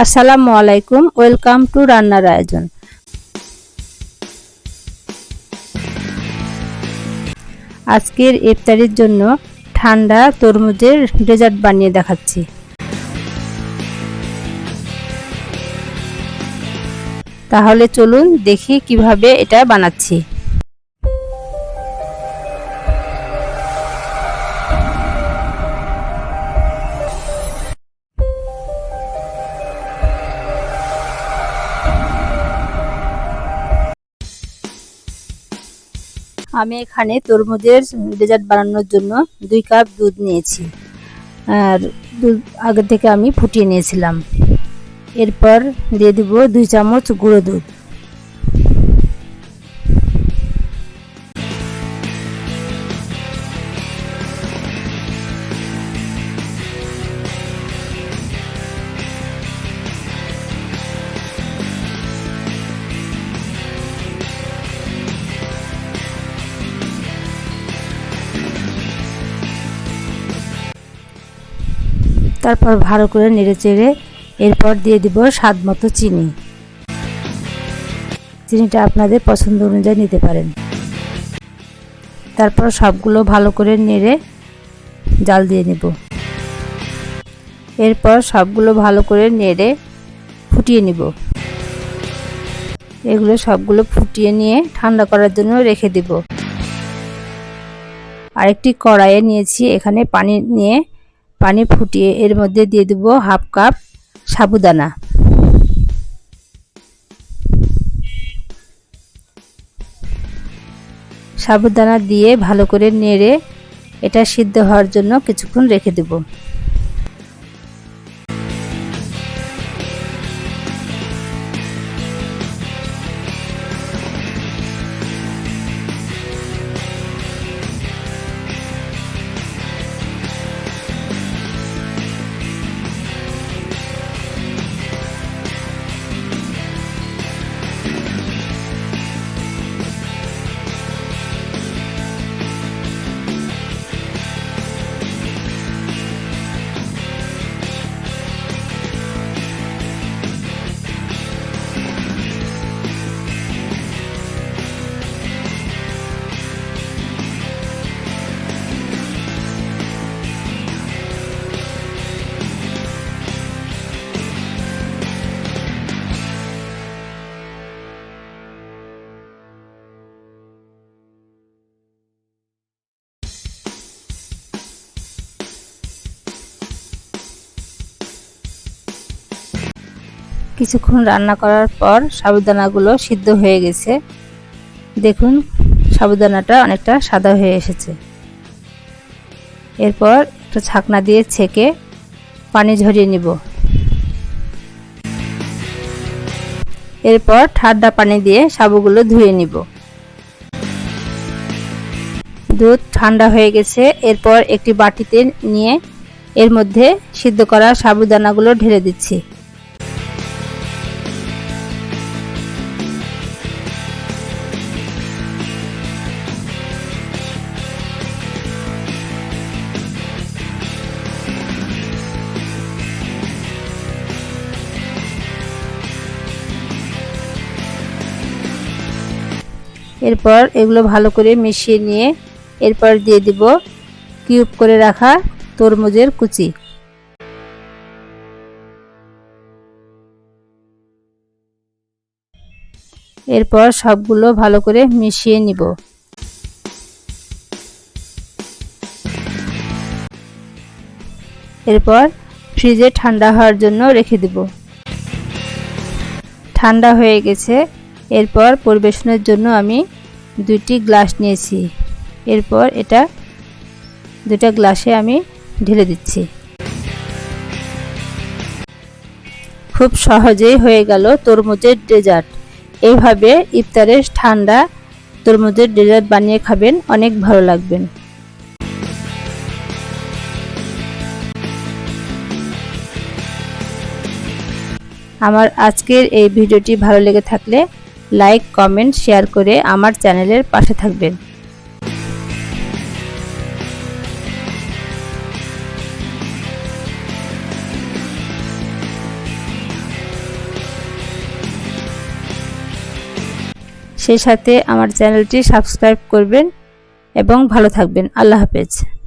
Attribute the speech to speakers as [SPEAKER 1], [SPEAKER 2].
[SPEAKER 1] আসসালামু আলাইকুম, welcome to রান্নার আয়োজন। আজকের ইফতারির জন্য ঠান্ডা তরমুজের ডেজার্ট বানিয়ে দেখাচ্ছি। তাহলে চলুন দেখি কীভাবে এটা বানাচ্ছি। আমি এখানে তরমুজের ডেজার্ট বানানোর জন্য দুই কাপ দুধ নিয়েছি। আর দুধ আগে থেকে আমি ফুটিয়ে নিয়েছিলাম। এরপর দিয়ে দেবো দুই চামচ গুঁড়ো দুধ। তারপর ভালো করে নেড়ে চেড়ে এরপর দিয়ে দিব স্বাদ মতো চিনি। চিনিটা আপনাদের পছন্দ অনুযায়ী নিতে পারেন। তারপর সবগুলো ভালো করে নেড়ে জাল দিয়ে নেব। এরপর সবগুলো ভালো করে নেড়ে ফুটিয়ে নিব। এগুলো সবগুলো ফুটিয়ে নিয়ে ঠান্ডা করার জন্য রেখে দিব। আরেকটি কড়াইয়ে নিয়েছি। এখানে পানি নিয়ে পানি ফুটিয়ে এর মধ্যে দিয়ে দেবো হাফ কাপ সাবুদানা। সাবুদানা দিয়ে ভালো করে নেড়ে এটা সিদ্ধ হওয়ার জন্য কিছুক্ষণ রেখে দেবো। কিছুক্ষণ রান্না করার পর সাবুদানাগুলো সিদ্ধ হয়ে গেছে। দেখুন, সাবুদানাটা অনেকটা সাদা হয়ে এসেছে। এরপর একটা ছাকনা দিয়ে ছেঁকে পানি ঝরিয়ে নিব। এরপর ঠান্ডা পানি দিয়ে সাবুগুলো ধুয়ে নিব। দুধ ঠান্ডা হয়ে গেছে। এরপর একটি বাটিতে নিয়ে এর মধ্যে সিদ্ধ করা সাবুদানাগুলো ঢেলে দিচ্ছি। এরপর এগুলো ভালো করে মিশিয়ে নিয়ে এরপর দিয়ে দিব কিউব করে রাখা তরমুজের কুচি। এরপর সবগুলো ভালো করে মিশিয়ে নিব। এরপর ফ্রিজে ঠান্ডা হওয়ার জন্য রেখে দেব। ঠান্ডা হয়ে গেছে। এরপর পরিবেশনের জন্য আমি দুইটি গ্লাস নিয়েছি। এরপর এটা দুটা গ্লাসে আমি ঢেলে দিচ্ছি। খুব সহজেই হয়ে গেল তরমুজের ডেজার্ট। এইভাবে ইফতারে ঠান্ডা তরমুজের ডেজার্ট বানিয়ে খাবেন, অনেক ভালো লাগবেন আমার আজকের এই ভিডিওটি ভালো লেগে থাকলে লাইক, কমেন্ট, শেয়ার করে আমার চ্যানেলের পাশে থাকবেন। সেই সাথে আমার চ্যানেলটি সাবস্ক্রাইব করবেন এবং ভালো থাকবেন। আল্লাহ হাফেজ।